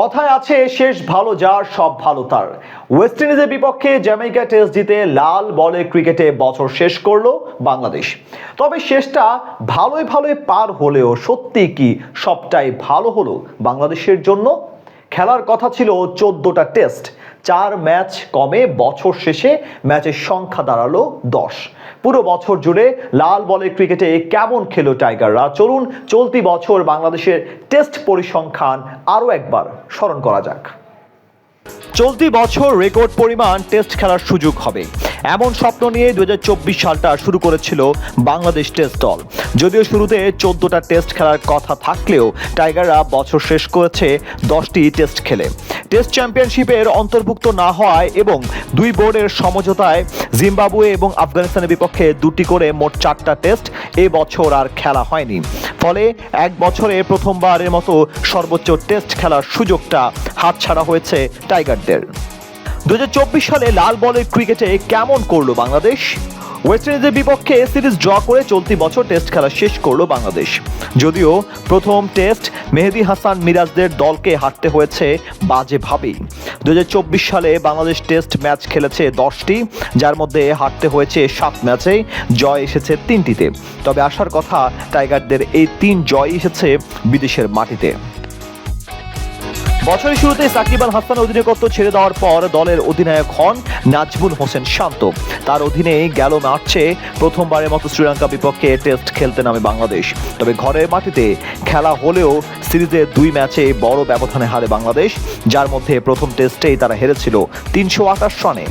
কথায় আছে, শেষ ভালো যার, সব ভালো তার। ওয়েস্ট ইন্ডিজের বিপক্ষে জ্যামাইকা টেস্ট জিতে লাল বলে ক্রিকেটে বছর শেষ করল বাংলাদেশ। তবে শেষটা ভালোই ভালোই পার হলেও সত্যি কি সবটাই ভালো হলো বাংলাদেশের জন্য? খেলার কথা ছিল চোদ্দোটা টেস্ট। চার ম্যাচ কমে বছর শেষে ম্যাচের সংখ্যা দাঁড়াল দশ। পুরো বছর জুড়ে লাল বলের ক্রিকেটে কেমন খেলো টাইগাররা? চলুন চলতি বছর বাংলাদেশের টেস্ট পরিসংখ্যান আরও একবার স্মরণ করা যাক। চলতি বছর রেকর্ড পরিমাণ টেস্ট খেলার সুযোগ হবে। এমন স্বপ্ন নিয়ে দুই হাজার চব্বিশ সালটা শুরু করেছিল বাংলাদেশ টেস্ট দল। যদিও শুরুতে চোদ্দটা টেস্ট খেলার কথা থাকলেও টাইগাররা বছর শেষ করেছে দশটি টেস্ট খেলে। টেস্ট চ্যাম্পিয়নশিপের অন্তর্ভুক্ত না হওয়ায় এবং দুই বোর্ডের সমঝোতায় জিম্বাবুয়ে এবং আফগানিস্তানের বিপক্ষে দুটি করে মোট চারটা টেস্ট এ বছর আর খেলা হয়নি। ফলে এক বছরে প্রথমবারের মতো সর্বোচ্চ টেস্ট খেলার সুযোগটা হাতছাড়া হয়েছে টাইগারদের। দু হাজার চব্বিশ সালে লাল বলের ক্রিকেটে কেমন করল বাংলাদেশ? ওয়েস্ট ইন্ডিজের বিপক্ষে সিরিজ ড্র করে চলতি বছর টেস্ট খেলা শেষ করল বাংলাদেশ। যদিও প্রথম টেস্ট মেহেদি হাসান মিরাজদের দলকে হারতে হয়েছে বাজেভাবেই। দু সালে বাংলাদেশ টেস্ট ম্যাচ খেলেছে দশটি, যার মধ্যে হারতে হয়েছে সাত ম্যাচে জয় এসেছে তিনটিতে। তবে আসার কথা, টাইগারদের এই তিন জয় এসেছে বিদেশের মাটিতে। বছরের শুরুতে সাকিব আল হাসান অধিনায়কত্ব ছেড়ে দেওয়ার পর দলের অধিনায়ক হন নাজমুল হোসেন শান্ত। তার অধীনে গেল মার্চে প্রথমবারের মতো শ্রীলঙ্কা বিপক্ষে টেস্ট খেলতে নামে বাংলাদেশ। তবে ঘরের মাটিতে খেলা হলেও সিরিজের দুই ম্যাচে বড় ব্যবধানে হারে বাংলাদেশ, যার মধ্যে প্রথম টেস্টেই তারা হেরেছিল তিনশো আঠাশ রানে।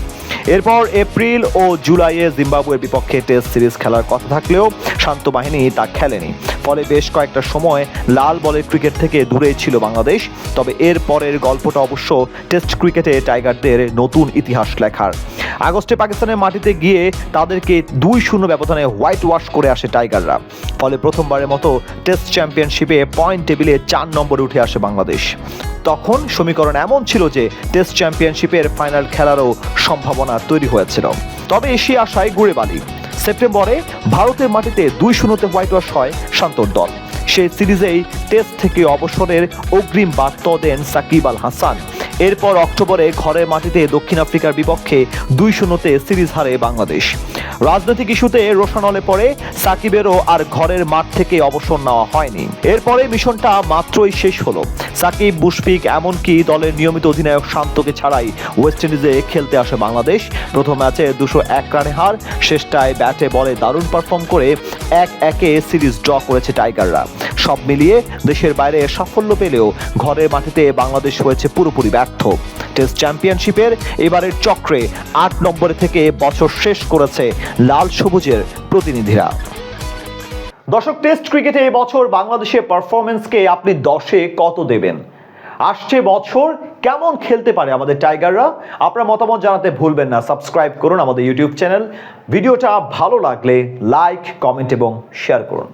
এরপর এপ্রিল ও জুলাইয়ে জিম্বাবুয়ের বিপক্ষে টেস্ট সিরিজ খেলার কথা থাকলেও শান্ত বাহিনী তা খেলেনি। ফলে বেশ কয়েকটা সময় লাল বলের ক্রিকেট থেকে দূরেই ছিল বাংলাদেশ। তবে এর পরের গল্পটা অবশ্য টেস্ট ক্রিকেটে টাইগারদের নতুন ইতিহাস লেখার। আগস্টে পাকিস্তানের মাটিতে গিয়ে তাদেরকে দুই শূন্য ব্যবধানে হোয়াইট ওয়াশ করে আসে টাইগাররা। ফলে প্রথমবারের মতো টেস্ট চ্যাম্পিয়নশিপে পয়েন্ট টেবিলে চার নম্বরে উঠে আসে বাংলাদেশ। তখন সমীকরণ এমন ছিল যে টেস্ট চ্যাম্পিয়নশিপের ফাইনাল খেলারও সম্ভাবনা তৈরি হয়েছিল। তবে এশিয়া আশায় গুড়ে বালি। সেপ্টেম্বরে ভারতের মাটিতে দুই শূন্যতে হোয়াইট ওয়াশ হয় শান্তর দল। সেই সিরিজেই টেস্ট থেকে অবসরের অগ্রিম বার্তা দেন সাকিব আল হাসান। এরপর অক্টোবরে ঘরের মাটিতে দক্ষিণ আফ্রিকার বিপক্ষে দুই শূন্যতে সিরিজ হারে বাংলাদেশ। রাজনৈতিক ইস্যুতে রোশানলে পরে সাকিবেরও আর ঘরের মাঠ থেকে অবসর নেওয়া হয়নি। এরপরে মিশনটা মাত্রই শেষ হলো। সাকিব, মুশফিক এমনকি দলের নিয়মিত অধিনায়ক শান্তকে ছাড়াই ওয়েস্ট ইন্ডিজে খেলতে আসে বাংলাদেশ। প্রথম ম্যাচে দুশো এক রানে হার শেষটায় ব্যাটে বলে দারুণ পারফর্ম করে এক একে সিরিজ ড্র করেছে টাইগাররা। সব মিলিয়ে দেশের বাইরে সাফল্য পেলেও ঘরের মাটিতে বাংলাদেশ হয়েছে পুরোপুরি ব্যর্থ। টেস্ট চ্যাম্পিয়নশিপের এবারের চক্রে আট নম্বরে থেকে বছর শেষ করেছে লাল সবুজের প্রতিনিধিরা। দর্শক, টেস্ট ক্রিকেটে এবছর বাংলাদেশের পারফরমেন্সকে আপনি দশে কত দেবেন? আসছে বছর কেমন খেলতে পারে আমাদের টাইগাররা? আপনার মতামত জানাতে ভুলবেন না। সাবস্ক্রাইব করুন আমাদের ইউটিউব চ্যানেল ভিডিওটা ভালো লাগলে লাইক কমেন্ট এবং শেয়ার করুন।